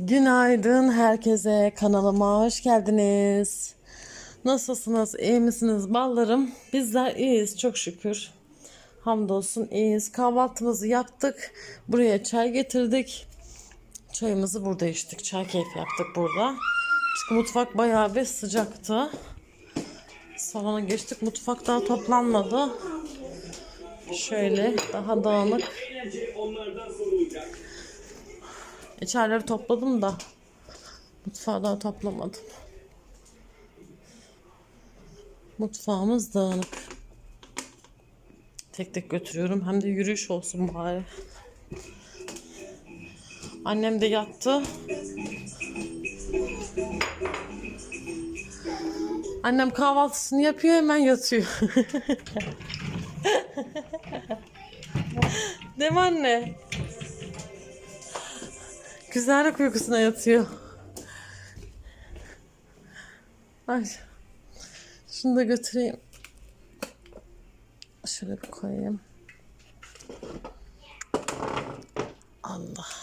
Günaydın herkese. Kanalıma hoş geldiniz. Nasılsınız? İyi misiniz ballarım? Bizler iyiyiz çok şükür. Hamdolsun iyiyiz. Kahvaltımızı yaptık. Buraya çay getirdik. Çayımızı burada içtik. Çay keyfi yaptık burada. Çünkü mutfak bayağı bir sıcaktı. Salona geçtik. Mutfak daha toplanmadı. Şöyle daha dağınık. İçerileri topladım da mutfağı daha toplamadım. Mutfağımız dağınık. Tek tek götürüyorum. Hem de yürüyüş olsun bari. Annem de yattı. Annem kahvaltısını yapıyor hemen yatıyor. Değil mi anne? Güzellik uykusuna yatıyor. Ay. Şunu da götüreyim. Şöyle bir koyayım. Allah.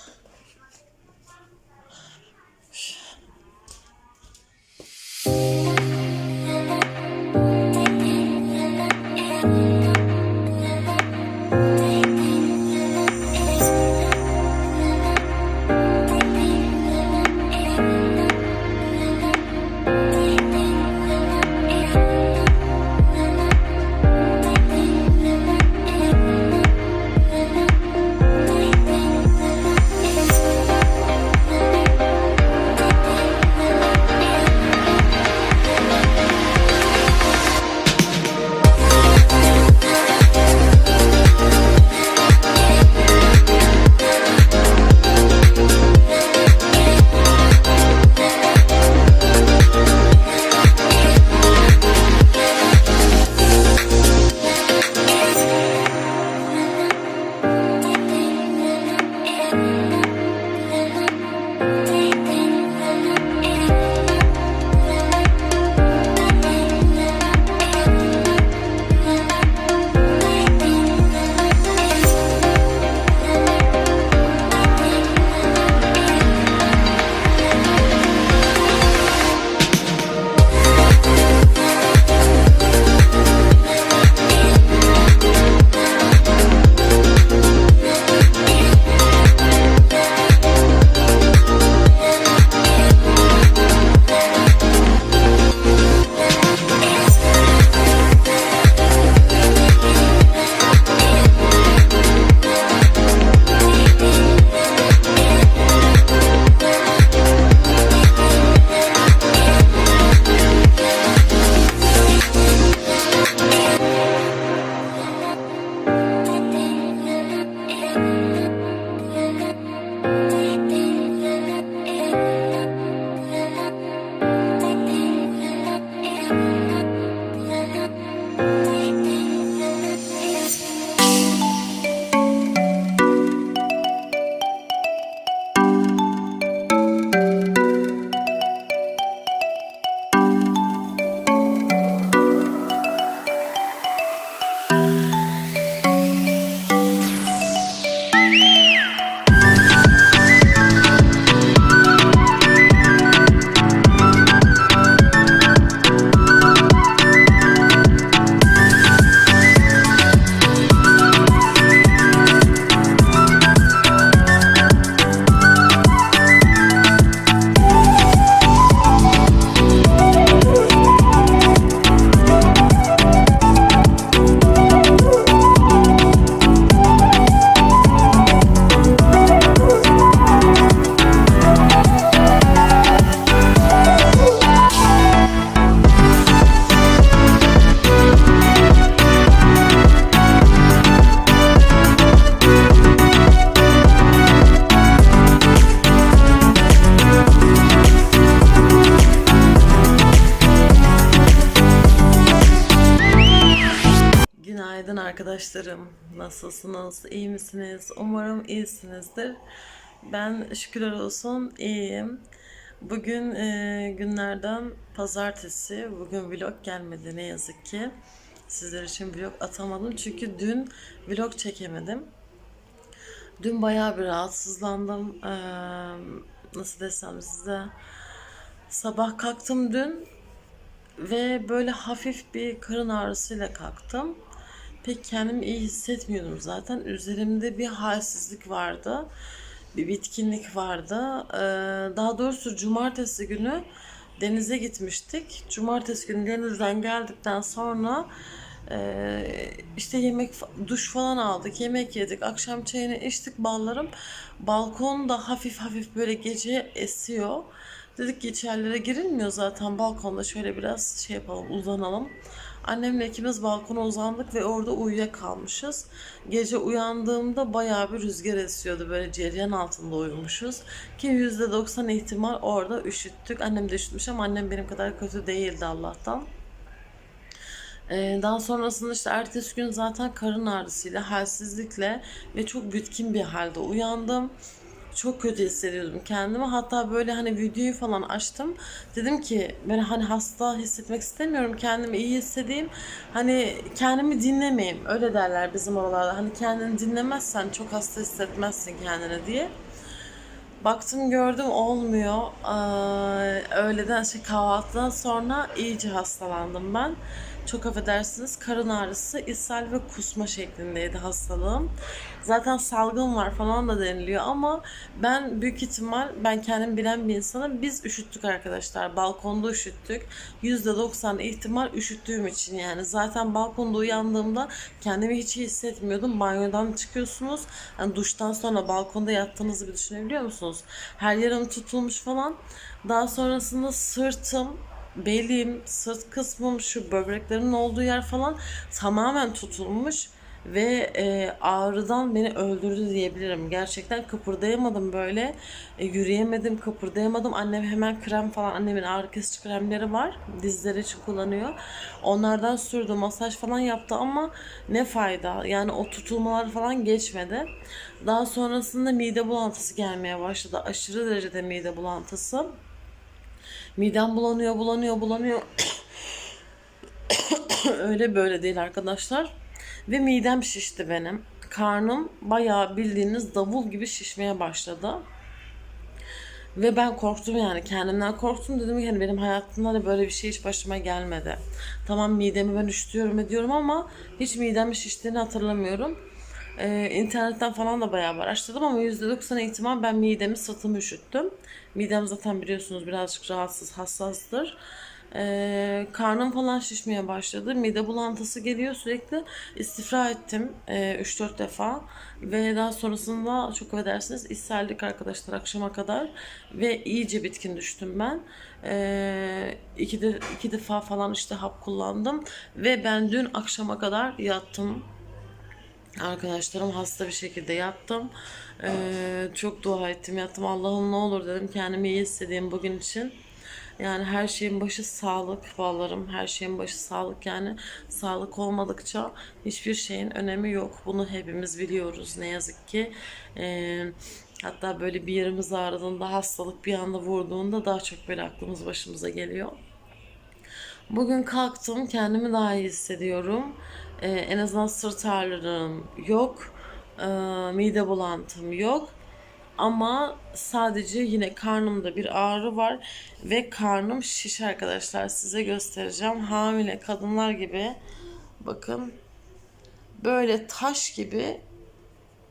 Nasılsınız? İyi misiniz? Umarım iyisinizdir. Ben şükürler olsun iyiyim. Bugün e, günlerden pazartesi. Bugün vlog gelmedi ne yazık ki. Sizler için vlog atamadım çünkü dün vlog çekemedim. Dün bayağı bir rahatsızlandım. Ee, nasıl desem size sabah kalktım dün ve böyle hafif bir karın ağrısıyla kalktım. Pek kendimi iyi hissetmiyordum zaten. Üzerimde bir halsizlik vardı. Bir bitkinlik vardı. Ee, daha doğrusu cumartesi günü denize gitmiştik. Cumartesi günü denizden geldikten sonra e, işte yemek, duş falan aldık, yemek yedik, akşam çayını içtik ballarım. Balkonda hafif hafif böyle gece esiyor. Dedik ki içerilere girilmiyor zaten balkonda şöyle biraz şey yapalım uzanalım. Annemle ikimiz balkona uzandık ve orada uyuyakalmışız. Gece uyandığımda bayağı bir rüzgar esiyordu böyle ceryan altında uyumuşuz. Ki %90 ihtimal orada üşüttük. Annem de üşütmüş ama annem benim kadar kötü değildi Allah'tan. Ee, daha sonrasında işte ertesi gün zaten karın ağrısıyla, halsizlikle ve çok bitkin bir halde uyandım. Çok kötü hissediyordum kendimi. Hatta böyle hani videoyu falan açtım. Dedim ki ben hani hasta hissetmek istemiyorum. Kendimi iyi hissedeyim. Hani kendimi dinlemeyeyim. Öyle derler bizim oralarda. Hani kendini dinlemezsen çok hasta hissetmezsin kendini diye. Baktım gördüm olmuyor. Ee, öğleden şey kahvaltıdan sonra iyice hastalandım ben. Çok affedersiniz karın ağrısı, ishal ve kusma şeklindeydi hastalığım. Zaten salgın var falan da deniliyor ama ben büyük ihtimal ben kendim bilen bir insanım. Biz üşüttük arkadaşlar. Balkonda üşüttük. %90 ihtimal üşüttüğüm için yani. Zaten balkonda uyandığımda kendimi hiç hissetmiyordum. Banyodan çıkıyorsunuz. Yani duştan sonra balkonda yattığınızı bir düşünebiliyor musunuz? Her yerim tutulmuş falan. Daha sonrasında sırtım, belim, sırt kısmım, şu böbreklerimin olduğu yer falan tamamen tutulmuş ve e, ağrıdan beni öldürdü diyebilirim. Gerçekten kıpırdayamadım böyle. E, yürüyemedim, kıpırdayamadım. Annem hemen krem falan, annemin ağrı kesici kremleri var. Dizleri için kullanıyor. Onlardan sürdü, masaj falan yaptı ama ne fayda. Yani o tutulmalar falan geçmedi. Daha sonrasında mide bulantısı gelmeye başladı. Aşırı derecede mide bulantısı. Midem bulanıyor, bulanıyor, bulanıyor. Öyle böyle değil arkadaşlar. Ve midem şişti benim. Karnım bayağı bildiğiniz davul gibi şişmeye başladı. Ve ben korktum yani kendimden korktum dedim ki hani benim hayatımda da böyle bir şey hiç başıma gelmedi. Tamam midemi ben üşütüyorum ediyorum ama hiç midem şiştiğini hatırlamıyorum. Ee, internetten falan da bayağı araştırdım ama %90 ihtimal ben midemi sırtımı üşüttüm. Midem zaten biliyorsunuz birazcık rahatsız, hassastır. Ee, karnım falan şişmeye başladı. Mide bulantısı geliyor sürekli. İstifra ettim e, 3-4 defa. Ve daha sonrasında çok affedersiniz ishallik arkadaşlar akşama kadar. Ve iyice bitkin düştüm ben. Ee, iki, de, iki defa falan işte hap kullandım. Ve ben dün akşama kadar yattım. Arkadaşlarım hasta bir şekilde yattım. Ee, çok dua ettim yattım. Allah'ım ne olur dedim kendimi iyi hissedeyim bugün için. Yani her şeyin başı sağlık ballarım. Her şeyin başı sağlık yani. Sağlık olmadıkça hiçbir şeyin önemi yok. Bunu hepimiz biliyoruz ne yazık ki. Ee, hatta böyle bir yerimiz ağrıdığında hastalık bir anda vurduğunda daha çok böyle aklımız başımıza geliyor. Bugün kalktım kendimi daha iyi hissediyorum. Ee, en azından sırt ağrılarım yok. Ee, mide bulantım yok. Ama sadece yine karnımda bir ağrı var ve karnım şiş arkadaşlar size göstereceğim. Hamile kadınlar gibi bakın böyle taş gibi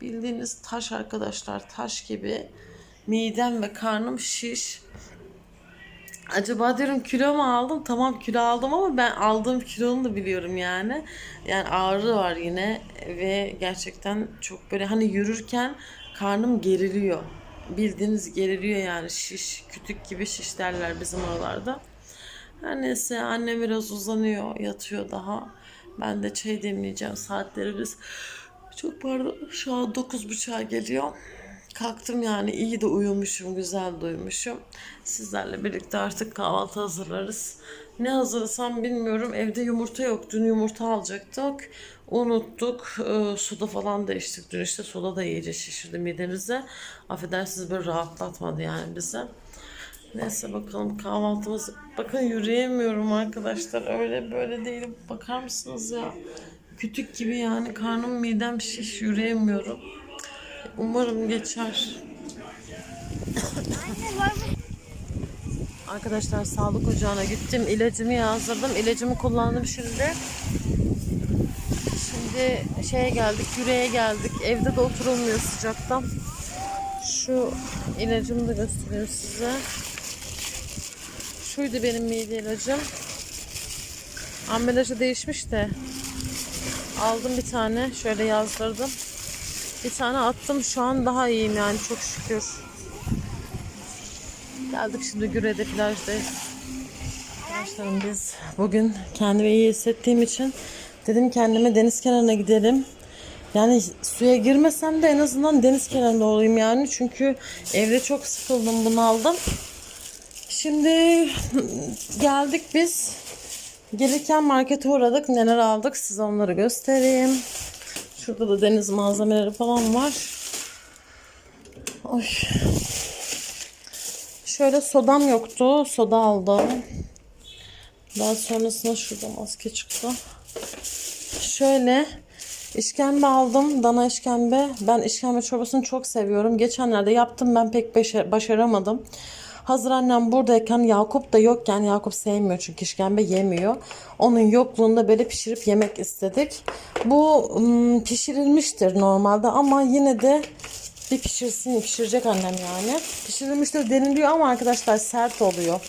bildiğiniz taş arkadaşlar taş gibi midem ve karnım şiş. Acaba diyorum kilo mu aldım? Tamam kilo aldım ama ben aldığım kilonu da biliyorum yani. Yani ağrı var yine ve gerçekten çok böyle hani yürürken karnım geriliyor. Bildiğiniz geriliyor yani şiş, kütük gibi şiş derler bizim oralarda. Her neyse annem biraz uzanıyor, yatıyor daha. Ben de çay demleyeceğim saatlerimiz. Çok pardon şu an 9.30'a geliyor. Kalktım yani iyi de uyumuşum, güzel de uyumuşum. Sizlerle birlikte artık kahvaltı hazırlarız. Ne hazırlasam bilmiyorum. Evde yumurta yok. Dün yumurta alacaktık. Unuttuk. Ee, suda falan da içtik. Dün işte suda da iyice şişirdi midemize. Affedersiniz böyle rahatlatmadı yani bize. Neyse bakalım kahvaltımız. Bakın yürüyemiyorum arkadaşlar. Öyle böyle değilim. Bakar mısınız ya? Kütük gibi yani karnım midem şiş yürüyemiyorum. Umarım geçer. Arkadaşlar sağlık ocağına gittim. İlacımı yazdırdım. İlacımı kullandım şimdi. Şimdi şeye geldik, yüreğe geldik. Evde de oturulmuyor sıcaktan. Şu ilacımı da göstereyim size. Şuydu benim mide ilacım. Ambalajı değişmiş de. Aldım bir tane. Şöyle yazdırdım. Bir tane attım. Şu an daha iyiyim yani çok şükür. Geldik şimdi Güre'de plajdayız. Arkadaşlarım biz bugün kendimi iyi hissettiğim için dedim kendime deniz kenarına gidelim. Yani suya girmesem de en azından deniz kenarında olayım yani. Çünkü evde çok sıkıldım bunaldım. Şimdi geldik biz. Gelirken markete uğradık. Neler aldık size onları göstereyim. Şurada da deniz malzemeleri falan var. Oy. Şöyle sodam yoktu. Soda aldım. Daha sonrasında şurada maske çıktı. Şöyle işkembe aldım. Dana işkembe. Ben işkembe çorbasını çok seviyorum. Geçenlerde yaptım ben pek başa- başaramadım. Hazır annem buradayken Yakup da yokken Yakup sevmiyor çünkü işkembe yemiyor. Onun yokluğunda böyle pişirip yemek istedik. Bu pişirilmiştir normalde ama yine de bir pişirsin pişirecek annem yani. Pişirilmiştir deniliyor ama arkadaşlar sert oluyor.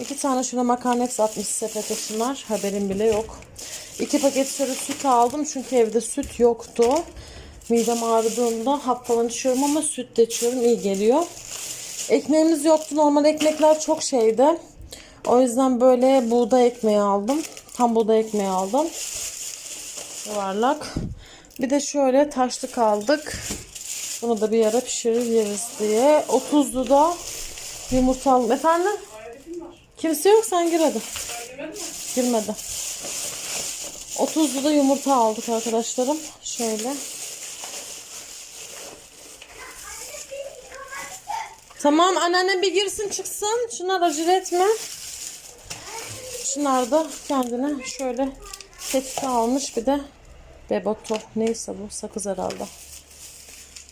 İki tane şuna makarnex atmış sepete şunlar. Haberim bile yok. İki paket şöyle süt aldım çünkü evde süt yoktu. Midem ağrıdığında hap falan içiyorum ama süt de içiyorum iyi geliyor. Ekmeğimiz yoktu. Normal ekmekler çok şeydi. O yüzden böyle buğday ekmeği aldım. Tam buğday ekmeği aldım. Yuvarlak. Bir de şöyle taşlık aldık. Bunu da bir ara pişirir yeriz diye. 30'lu da yumurta aldım. Efendim? Kimse yok sen gir hadi. Girmedi. 30'lu da yumurta aldık arkadaşlarım. Şöyle. Tamam anneanne bir girsin çıksın. Şunlar acele etme. Şunlar da kendine şöyle tetkik almış bir de beboto neyse bu sakız herhalde.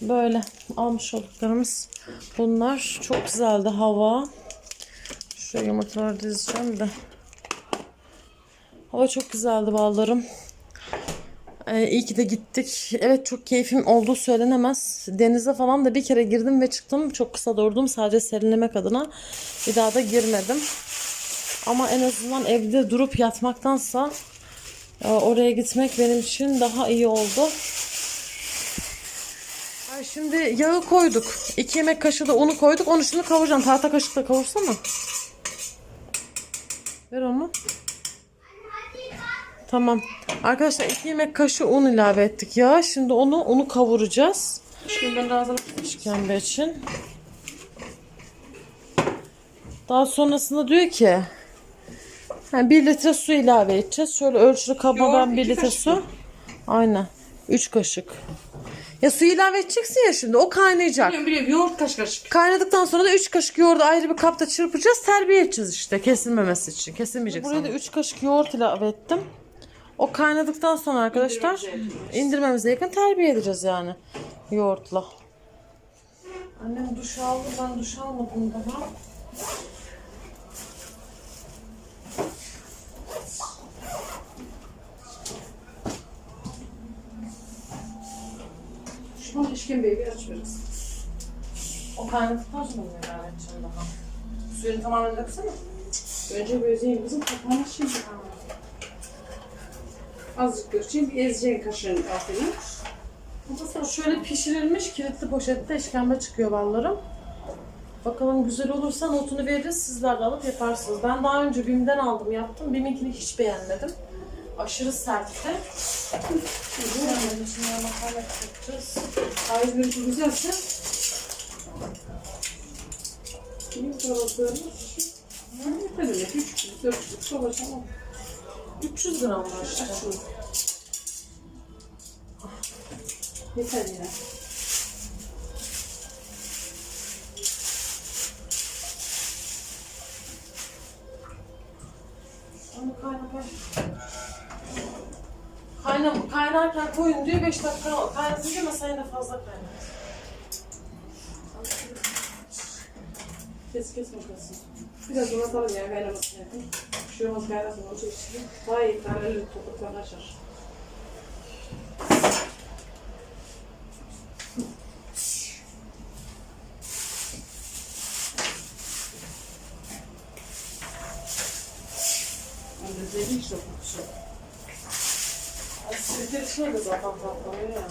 Böyle almış olduklarımız bunlar. Çok güzeldi hava. Şu yumurtaları dizeceğim de. Hava çok güzeldi ballarım. Ee, iyi ki de gittik. Evet çok keyfim olduğu söylenemez. Denize falan da bir kere girdim ve çıktım. Çok kısa durdum sadece serinlemek adına. Bir daha da girmedim. Ama en azından evde durup yatmaktansa e, oraya gitmek benim için daha iyi oldu. Ay şimdi yağı koyduk. 2 yemek kaşığı da unu koyduk. Onu şimdi kavuracağım. Tahta kaşıkla kavursana. Ver onu. Tamam. Arkadaşlar 2 yemek kaşığı un ilave ettik ya. Şimdi onu onu kavuracağız. Şimdi ben razı işkembe için. Daha sonrasında diyor ki ha, 1 litre su ilave edeceğiz. Şöyle ölçülü kaba Yoğurt ben 1 iki litre su. Aynen. 3 kaşık. Ya su ilave edeceksin ya şimdi. O kaynayacak. Biliyorum biliyorum yoğurt kaç kaşık. Kaynadıktan sonra da 3 kaşık yoğurdu ayrı bir kapta çırpacağız. Terbiye edeceğiz işte kesilmemesi için. Kesilmeyecek Buraya da 3 kaşık yoğurt ilave ettim. O kaynadıktan sonra arkadaşlar İndirmemize yakın terbiye edeceğiz yani yoğurtla. Annem duş aldı ben duş almadım daha. Şu an işkembeyi bir aç biraz. O kaynadıktan sonra mı ilave edeceğim daha? Suyunu tamamen döksene. Önce bözeyim kızım kapağını şimdi. Azıcık dökeceğim. Ezeceğim kaşığın altını. Mesela şöyle pişirilmiş kilitli poşette işkembe çıkıyor ballarım. Bakalım güzel olursa notunu veririz. Sizler de alıp yaparsınız. Ben daha önce BİM'den aldım yaptım. BİM'inkini hiç beğenmedim. Aşırı sertti. Şimdi makarna yapacağız. Ağız görüntü güzelse. Bir tabaklarını Yeter öyle. Üç, dört, savaş ama. 300 gram var işte. Şunu. Yeter yine. Onu kaynatayım. Kaynam, kaynarken koyun diyor 5 dakika kaynatınca ama sen de fazla kaynat. Kes kes makası. Biraz uzatalım ya kaynamasını yapın. Kaynasın onu çekiştirin. Daha iyi kararlı topuklarını açar. Ben de dedim işte kokusu. Sirke içine de zaten patlamıyor ya.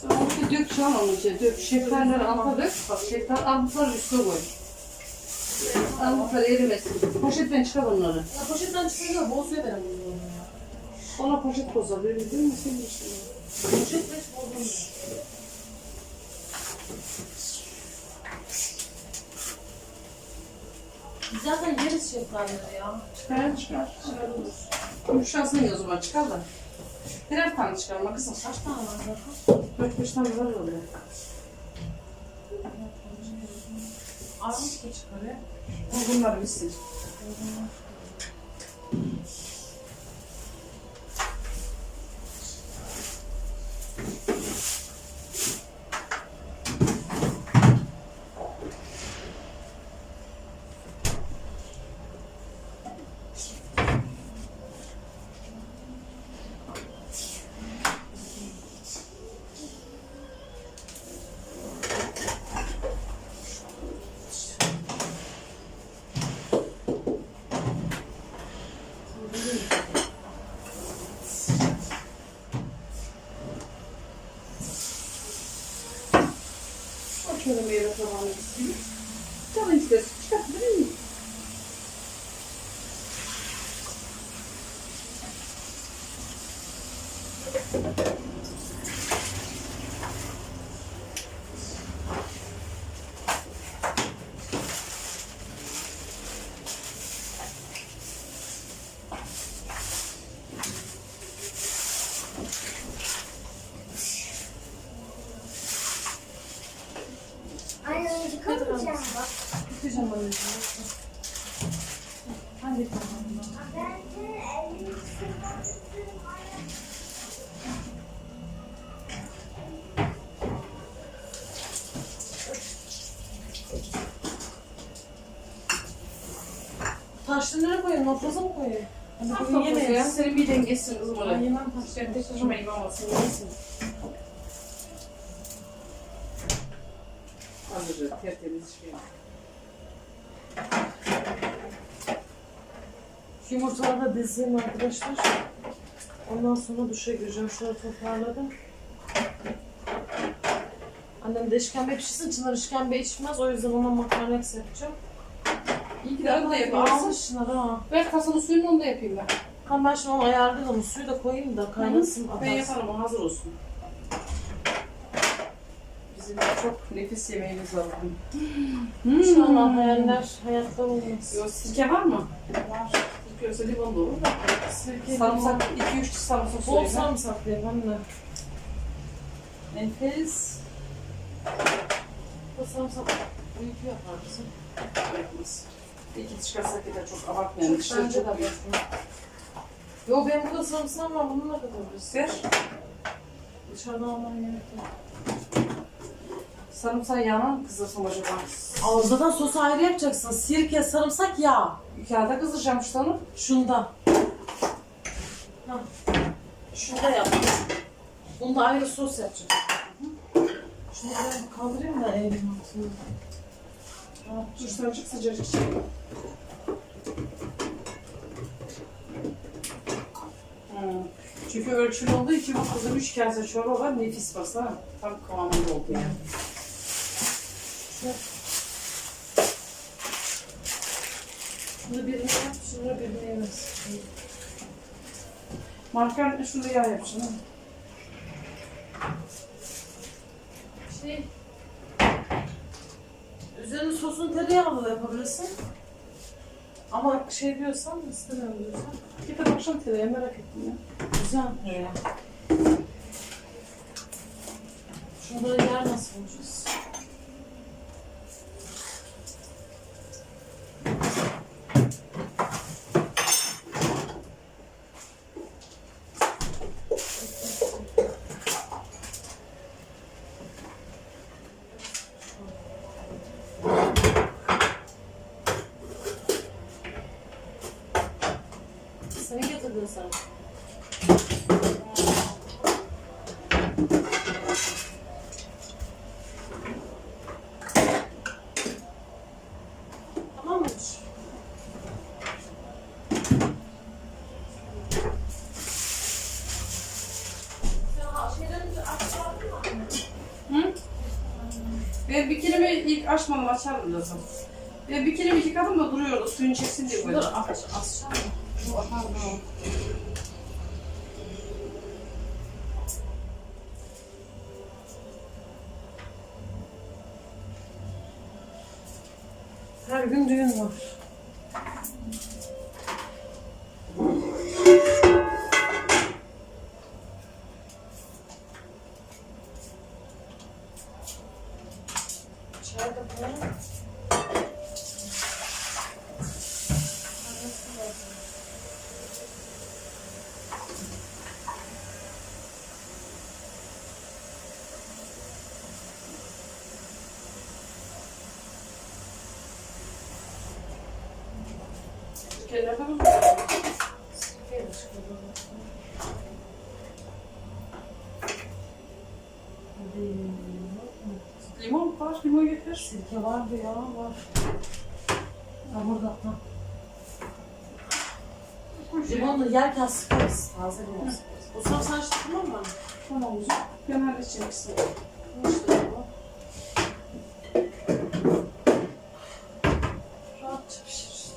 Sen onu da dök şu an onun içine. Dök. Şeftalileri alta dök. Bak şeftali armutları üstüne koy. Armutlar erimesin. Poşetten çıkar onları. Ya poşetten çıkınca bol suya verin bunu. Ona poşet bozar. Böyle değil mi? Senin işte. Poşet beş bozulmuş. Zaten yeriz şeftalileri ya. Çıkar çıkar. Çıkar. Yumuşasın ya o zaman çıkar da. Birer tane çıkarma kızım. Kaç tane var zaten? Dört beş tane var öyle. Armut da çıkarıyor. Bunlar bitsin. Bakıyorum meyve tabağına gitsin. Canın istersin. Çıkartabilir miyim? Anne yıkamayacağım. Yıkayacağım ben yüzünü. Hadi tamam. Ben de elimi sıkmak istiyorum. Ortası mı Bugün bugün yemeyiz. yemeyiz. Senin bir dengesin kızım oraya. yemem taşlı. Ben tek başıma yemem sen yesin. Hazır, tertemiz şey. Yumurtaları da dizeyim arkadaşlar. Ondan sonra duşa gireceğim. Şöyle toparladım. Annem de işkembe pişirsin. Çınar işkembe içmez. O yüzden ona makarna yapacağım. İyi ki de onu da yaparsın. Almışlar ha. Ver kasanın suyunu onu da yapayım ben. Kan ben şimdi onu ayarladım. Suyu da koyayım da kaynasın. Ben atarsın. yaparım o hazır olsun. Bizim çok nefis yemeğimiz var bugün. İnşallah hayaller hayatta olmaz. Yo, sirke var mı? Var. Sirke olsa limon da olur da. Sirke, Sarımsak, 2-3 diş sarımsak Bol soyayım. sarımsak diye anne. Nefis. Bu sarımsak uyku yapar bizim. İki çıkarsak yeter çok abartmayalım. Çok bence de çok. Yo benim burada sarımsağım var. Bununla katabiliriz. Ver. Dışarıdan almaya gerek yok. Sarımsağı yağına mı kızdırsam acaba? Aa, zaten sosu ayrı yapacaksın. Sirke, sarımsak, yağ. Kağıda kızdıracağım şu onu. Şunda. Hah. Şunda yap. Bunda ayrı sos yapacağım. Şunu ben kaldırayım da elimin altını. Dur çık sıcacık şey. Hmm. Çünkü ölçülü olduğu için bu kızım üç kase çorba var. Nefis baksana. Tam kıvamında oldu yani. Şunu birini yap, şunu birini yemez. Markan şunu yağ yap şunu. Şey, üzerine sosun tereyağlı da yapabilirsin. Ama şey diyorsan, istemiyorum diyorsan. Git de akşam tereyağı merak ettim ya. Güzel tereyağı. Şunları yer nasıl bulacağız? Seni getirdin sen. Tamam mıdır? Hı? Ben ilk açmadım açarım diyorsun. Ben bikinimi yıkadım da duruyordu suyun çeksin diye böyle. Dur aç, asacağım mı? Bu atar mı? Her gün düğün var. Çay da koyalım. Kenarda mı? Sirkeyle çıkaralım. Var, limon getir. Sirke vardı ya var. Ha burada. Ha. Limonlu yerken sıkarız. Taze limon sıkarız. O zaman sen işte tamam mı? Tamam güzel. Ben halledeceğim ikisini. İşte bu. Rahatça pişir işte.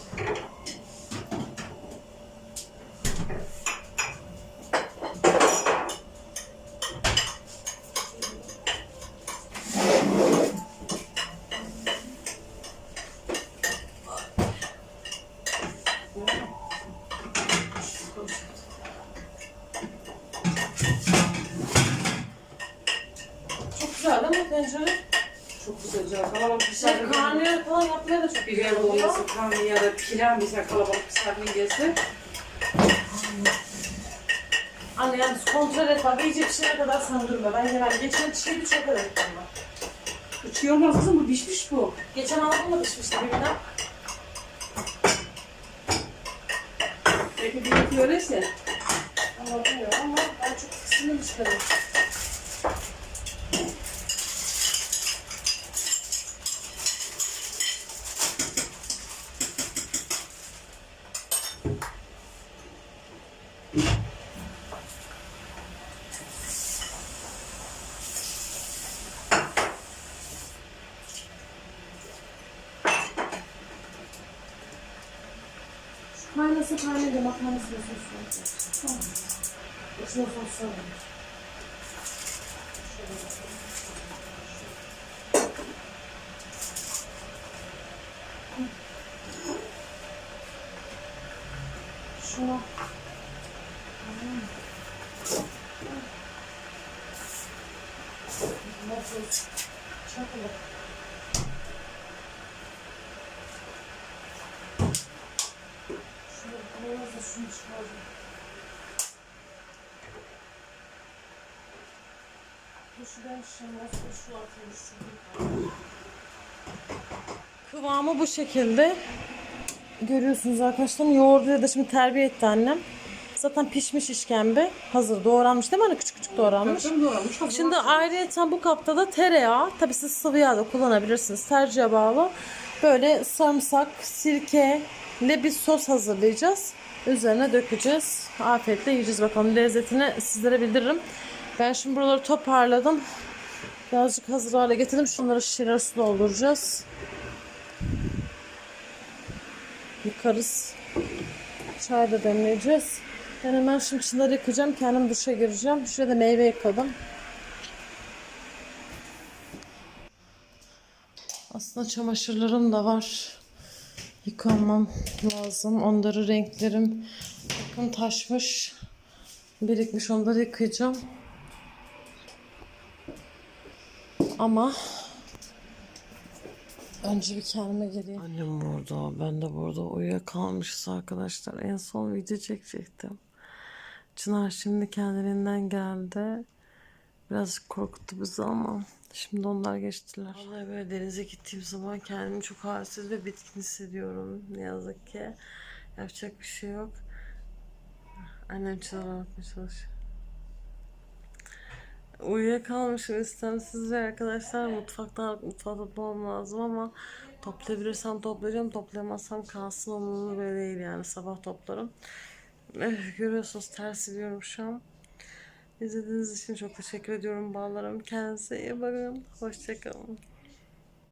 Çok mi tencere? Çok güzel canım. Kalabalık bir Şey, misafir karnıyarık falan yapmaya da çok Biber güzel oluyor. olması, karnıyarık, pilav mesela kalabalık misafir gelse. Anne yani kontrol et bak iyice pişene kadar söndürme. Ben genel geçen çiğdi çok öğrettim ben. Olmaz kızım bu pişmiş bu. Geçen aldım da pişmişti birbirine. Belki bir iki öyleyse. Ama bilmiyorum ama ben çok tiksindim çıkarım. Şu kaynası kaynayınca makarnasını sos Tamam. İçine sos var. Şuna. Nasıl? Çakılı. Şunu koyarız da şunu çıkaralım. Dur şuradan şişelim. Olsun şu atayım şu. Kıvamı bu şekilde. Görüyorsunuz arkadaşlar. Yoğurdu ya da şimdi terbiye etti annem. Zaten pişmiş işkembe. Hazır doğranmış değil mi? Hani küçük küçük doğranmış. Hazır Şimdi ayrıca bu kapta da tereyağı. Tabii siz sıvı yağ da kullanabilirsiniz. Tercihe bağlı. Böyle sarımsak, sirke ile bir sos hazırlayacağız. Üzerine dökeceğiz. Afiyetle yiyeceğiz bakalım. Lezzetini sizlere bildiririm. Ben şimdi buraları toparladım. Birazcık hazır hale getirdim. Şunları şişelere su dolduracağız. Yıkarız. Çay da demleyeceğiz. Ben hemen şimdi çınarı yıkayacağım. Kendim duşa gireceğim. Şurada meyve yıkadım. Aslında çamaşırlarım da var. Yıkamam lazım. Onları renklerim bakın taşmış. Birikmiş onları yıkayacağım. Ama önce bir kendime geleyim. Annem burada. Ben de burada uyuyakalmışız arkadaşlar. En son video çekecektim. Çınar şimdi kendiliğinden geldi. Birazcık korkuttu bizi ama şimdi onlar geçtiler. Vallahi böyle denize gittiğim zaman kendimi çok halsiz ve bitkin hissediyorum. Ne yazık ki. Yapacak bir şey yok. Annem Çınar anlatmaya çalışıyor. Uyuyakalmışım istemsizce arkadaşlar. Mutfakta mutfağı toplamam lazım ama toplayabilirsem toplayacağım. Toplayamazsam kalsın onun böyle değil yani. Sabah toplarım. Eh, görüyorsunuz ters ediyorum şu an. İzlediğiniz için çok teşekkür ediyorum bağlarım. Kendinize iyi bakın. Hoşçakalın.